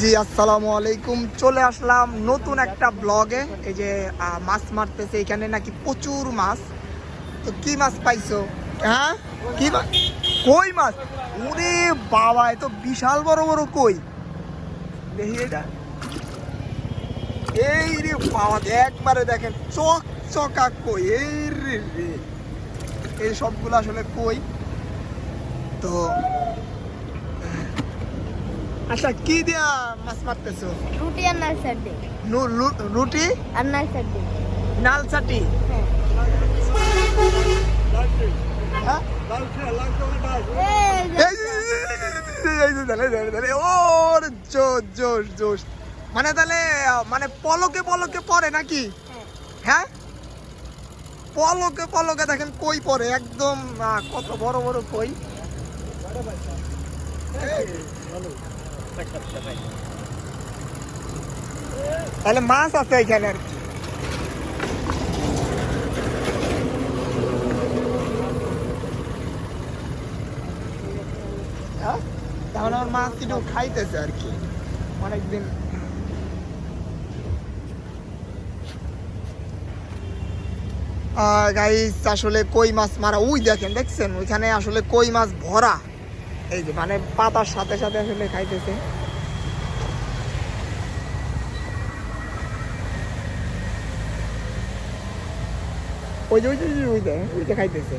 জি, আসসালামু আলাইকুম। চলে আসলাম নতুন একটা ব্লগে। এই যে মাছ মারতেছে এখানে নাকি প্রচুর মাছ। তো কি মাছ পাইছো? হ্যাঁ? কি মাছ কই মাছ? ওরে বাবা, এ তো বিশাল বড় বড় কই। দেখি এটা। এই রে বাবা, একবারে দেখেন, চক চকা কই। এই রে রে। এই সবগুলো আসলে কই? তো আচ্ছা কি দিয়া মাছ মারতেছো? রুটি আর নাল চাটনি। রুটি? আর নাল চাটনি। নাল চাটি এই যে- এই যে- এই যে দাঁড়ায়, দাঁড়ায়, দাঁড়ায়। ও রে জোশ জোশ জোশ। মানে তাহলে মানে পলকে পলকে পড়ে নাকি? হ্যাঁ। হ্যাঁ পলকে পলকে দেখেন কই পরে একদম কত বড় বড় কই। তাহলে মাছ আছে এখানে আর কি। হ্যাঁ? খাইতেছে আর কি। অনেকদিন। আসলে কই মাছ মারা? ওই দেখেন, দেখছেন? ওইখানে আসলে কই মাছ ভরা? এই যে মানে পাতার সাথে সাথে আসলে খাইতেছে। ওই যে ওই যে ওই যে ওই যে খাইতেছে।